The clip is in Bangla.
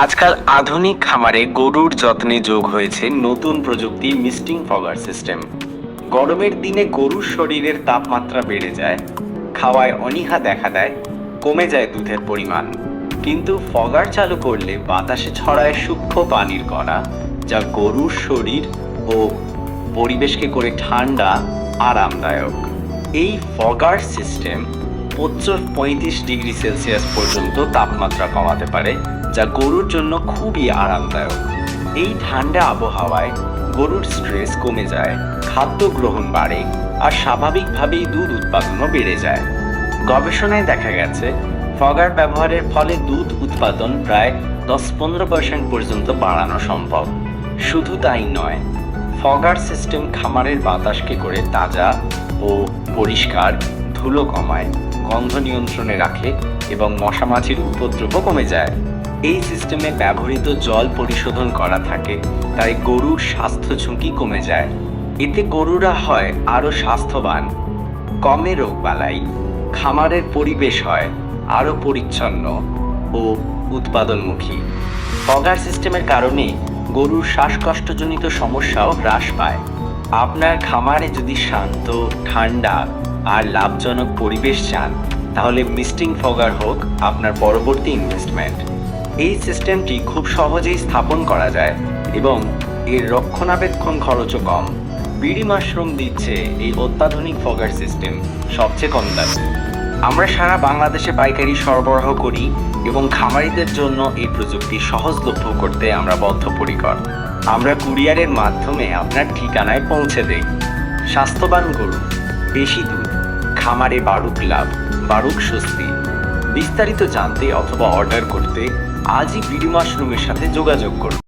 আজকাল আধুনিক খামারে গরুর যত্নে যোগ হয়েছে নতুন প্রযুক্তি মিস্টিং ফগার সিস্টেম। গরমের দিনে গরুর শরীরের তাপমাত্রা বেড়ে যায়, খাওয়ায় অনীহা দেখা দেয়, কমে যায় দুধের পরিমাণ। কিন্তু ফগার চালু করলে বাতাসে ছড়ায় সূক্ষ্ম পানির কণা, যা গরুর শরীর ও পরিবেশকে করে ঠান্ডা, আরামদায়ক। এই ফগার সিস্টেম পঁয়ত্রিশ ডিগ্রি সেলসিয়াস পর্যন্ত তাপমাত্রা কমাতে পারে, যা গরুর জন্য খুবই আরামদায়ক। এই ঠান্ডা আবহাওয়ায় গরুর স্ট্রেস কমে যায়, খাদ্য গ্রহণ বাড়ে আর স্বাভাবিকভাবেই দুধ উৎপাদনও বেড়ে যায়। গবেষণায় দেখা গেছে, ফগার ব্যবহারের ফলে দুধ উৎপাদন প্রায় দশ পনেরো পার্সেন্ট পর্যন্ত বাড়ানো সম্ভব। শুধু তাই নয়, ফগার সিস্টেম খামারের বাতাসকে করে তাজা ও পরিষ্কার ধুলো কমায়। গন্ধ নিয়ন্ত্রণে রাখে এবং মশামাছির উপদ্রবও কমে যায়। এই সিস্টেমে ব্যবহৃত জল পরিশোধন করা থাকে, তাই গরুর স্বাস্থ্য ঝুঁকি কমে যায়। এতে গরুরা হয় আরও স্বাস্থ্যবান, কমে রোগবালাই খামারের পরিবেশ হয় আরও পরিচ্ছন্ন ও উৎপাদনমুখী। ফগার সিস্টেমের কারণে গরুর শ্বাসকষ্টজনিত সমস্যাও হ্রাস পায়। আপনার খামারে যদি শান্ত, ঠান্ডা আর লাভজনক পরিবেশ চান, তাহলে মিস্টিং ফগার হোক আপনার পরবর্তী ইনভেস্টমেন্ট এই সিস্টেমটি খুব সহজেই স্থাপন করা যায় এবং এর রক্ষণাবেক্ষণ খরচও কম। বিডি মাশরুম দিচ্ছে এই অত্যাধুনিক ফগার সিস্টেম সবচেয়ে কম দামে। আমরা সারা বাংলাদেশে পাইকারি সরবরাহ করি এবং খামারিদের জন্য এই প্রযুক্তি সহজলভ্য করতে আমরা বদ্ধপরিকর। আমরা কুরিয়ারের মাধ্যমে আপনার ঠিকানায় পৌঁছে দেই। স্বাস্থ্যবান গরু বেশি দুধ, খামারে বারুক লাভ, বারুক স্বস্তি। বিস্তারিত জানতে অথবা অর্ডার করতে আজই বিডি মাশরুমের সাথে যোগাযোগ করুন।